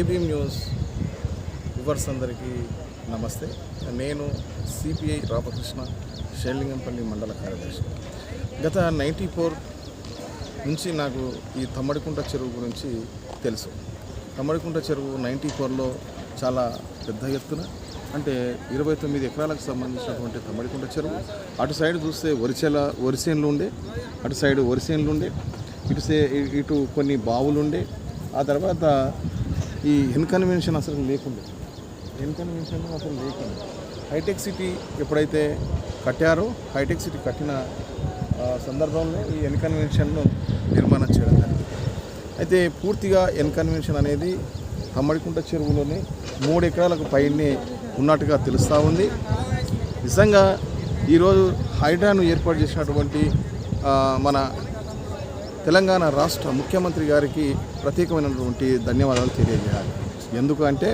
JBM news viewers అందరికీ నమస్తే. నేను సిపిఐ రామకృష్ణ షేలింగంపల్లి మండల కార్యదర్శి. గత నైంటీ ఫోర్ నుంచి నాకు ఈ తమ్మడికుంట చెరువు గురించి తెలుసు. తమ్మడికుంట చెరువు నైంటీ ఫోర్లో చాలా పెద్ద ఎత్తున అంటే ఇరవై తొమ్మిది ఎకరాలకు సంబంధించినటువంటి తమ్మడికుంట చెరువు. అటు సైడ్ చూస్తే వరిచేల వరిసేన్లు ఉండే అటు సైడ్ వరిసేన్లు ఉండే ఇటు సే ఇటు కొన్ని బావులుండే ఆ తర్వాత ఈ ఇన్కన్వెన్షన్ అసలు లేకుండా. ఇన్కన్వెన్షన్ అసలు లేకుండా. హైటెక్ సిటీ ఎప్పుడైతే కట్టారో హైటెక్ సిటీ కట్టిన సందర్భంలో ఈ ఎన్కన్వెన్షన్ను నిర్మాణం చేయడం జరిగింది. అయితే పూర్తిగా ఎన్కన్వెన్షన్ అనేది తమ్మడికుంట చెరువులోనే మూడు ఎకరాలకు పైనే ఉన్నట్టుగా తెలుస్తూ ఉంది. నిజంగా ఈరోజు హైడ్రాను ఏర్పాటు చేసినటువంటి మన తెలంగాణ రాష్ట్ర ముఖ్యమంత్రి గారికి ప్రత్యేకమైనటువంటి ధన్యవాదాలు తెలియజేయాలి. ఎందుకంటే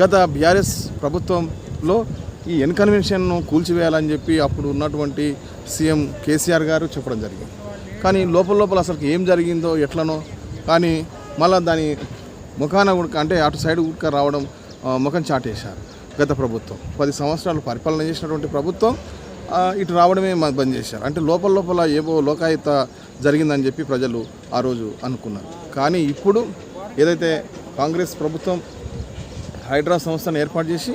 గత బీఆర్ఎస్ ప్రభుత్వంలో ఈ ఎన్కన్వెన్షన్ను కూల్చివేయాలని చెప్పి అప్పుడు ఉన్నటువంటి సీఎం కేసీఆర్ గారు చెప్పడం జరిగింది. కానీ లోపల లోపల అసలు ఏం జరిగిందో ఎట్లనో కానీ మళ్ళీ దాని ముఖాన ఉడక అంటే అటు సైడ్ ఉడక రావడం ముఖం చాటేశారు గత ప్రభుత్వం. పది సంవత్సరాలు పరిపాలన చేసినటువంటి ప్రభుత్వం ఇటు రావడమే బంద్ చేశారు. అంటే లోపల లోపల ఏవో లోకాయుత జరిగిందని చెప్పి ప్రజలు ఆ రోజు అనుకున్నారు. కానీ ఇప్పుడు ఏదైతే కాంగ్రెస్ ప్రభుత్వం హైడ్రా సంస్థను ఏర్పాటు చేసి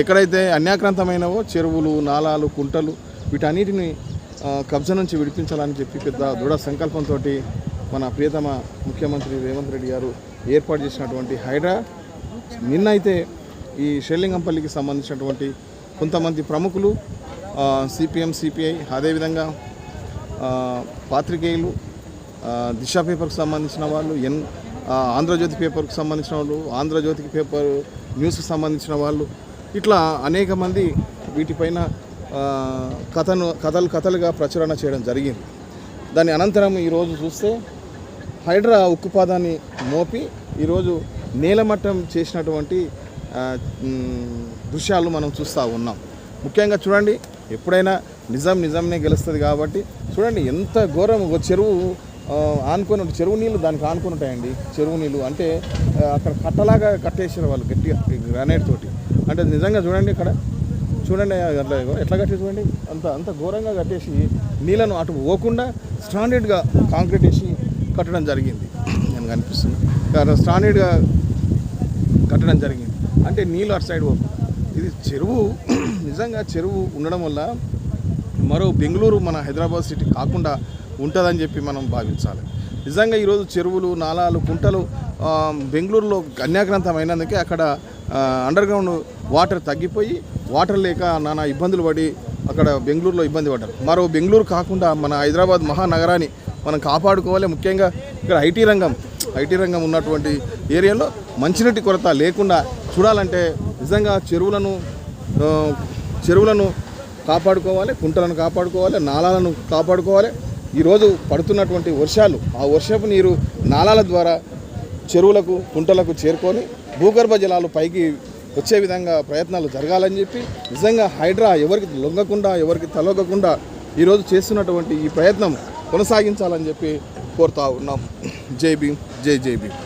ఎక్కడైతే అన్యాక్రాంతమైనవో చెరువులు నాలాలు కుంటలు వీటన్నిటిని కబ్జా నుంచి విడిపించాలని చెప్పి పెద్ద దృఢ సంకల్పంతో మన ప్రియతమ ముఖ్యమంత్రి రేవంత్ రెడ్డి గారు ఏర్పాటు చేసినటువంటి హైడ్రా నిన్నైతే ఈ షెల్లింగంపల్లికి సంబంధించినటువంటి కొంతమంది ప్రముఖులు సిపిఎం సిపిఐ అదేవిధంగా పాత్రికేయులు దిశ పేపర్కి సంబంధించిన వాళ్ళు ఎన్ ఆంధ్రజ్యోతి పేపర్కి సంబంధించిన వాళ్ళు ఆంధ్రజ్యోతికి పేపర్ న్యూస్కి సంబంధించిన వాళ్ళు. ఇట్లా అనేక మంది వీటిపైన కథను కథలు కథలుగా ప్రచురణ చేయడం జరిగింది. దాని అనంతరం ఈరోజు చూస్తే హైడ్రా ఉక్కుపాదాన్ని మోపి ఈరోజు నేలమట్టం చేసినటువంటి దృశ్యాలు మనం చూస్తూ ఉన్నాం. ముఖ్యంగా చూడండి ఎప్పుడైనా నిజం నిజంనే గెలుస్తుంది కాబట్టి చూడండి ఎంత ఘోరం ఒక చెరువు ఆనుకొని చెరువు నీళ్ళు దానికి ఆనుకొని ఉంటాయండి. చెరువు నీళ్ళు అంటే అక్కడ కట్టలాగా కట్టేసారు వాళ్ళు గట్టిగా గ్రానైట్ తోటి. అంటే నిజంగా చూడండి ఇక్కడ చూడండి అట్లా ఎట్లా కట్టేసి చూడండి? అంత అంత ఘోరంగా కట్టేసి నీళ్ళను అటు పోకుండా స్టాండర్డ్గా కాంక్రీట్ వేసి కట్టడం జరిగింది. నేను కనిపిస్తుంది కానీ స్టాండర్డ్గా కట్టడం జరిగింది. అంటే నీళ్ళు అటు సైడ్ పోకుండా ఇది చెరువు నిజంగా చెరువు ఉండడం వల్ల మరో బెంగళూరు మన హైదరాబాద్ సిటీ కాకుండా ఉంటుందని చెప్పి మనం భావించాలి. నిజంగా ఈరోజు చెరువులు నాలాలు కుంటలు బెంగళూరులో అన్యాక్రాంతం అయినందుకే అక్కడ అండర్ గ్రౌండ్ వాటర్ తగ్గిపోయి వాటర్ లేక నానా ఇబ్బందులు పడి అక్కడ బెంగళూరులో ఇబ్బంది పడ్డారు. మరో బెంగళూరు కాకుండా మన హైదరాబాద్ మహానగరాన్ని మనం కాపాడుకోవాలి. ముఖ్యంగా ఇక్కడ ఐటీ రంగం ఐటీ రంగం ఉన్నటువంటి ఏరియాలో మంచినీటి కొరత లేకుండా చూడాలంటే నిజంగా చెరువులను చెరువులను కాపాడుకోవాలి కుంటలను కాపాడుకోవాలి నాలాలను కాపాడుకోవాలి. ఈరోజు పడుతున్నటువంటి వర్షాలు ఆ వర్షపు నీరు నాలాల ద్వారా చెరువులకు కుంటలకు చేరుకొని భూగర్భ జలాలు పైకి వచ్చే విధంగా ప్రయత్నాలు జరగాలని చెప్పి నిజంగా హైడ్రా ఎవరికి లొంగకుండా ఎవరికి తలొగకుండా ఈరోజు చేస్తున్నటువంటి ఈ ప్రయత్నం కొనసాగించాలని చెప్పి కోరుతా ఉన్నాం. జై భీమ్ జై జై భీమ్.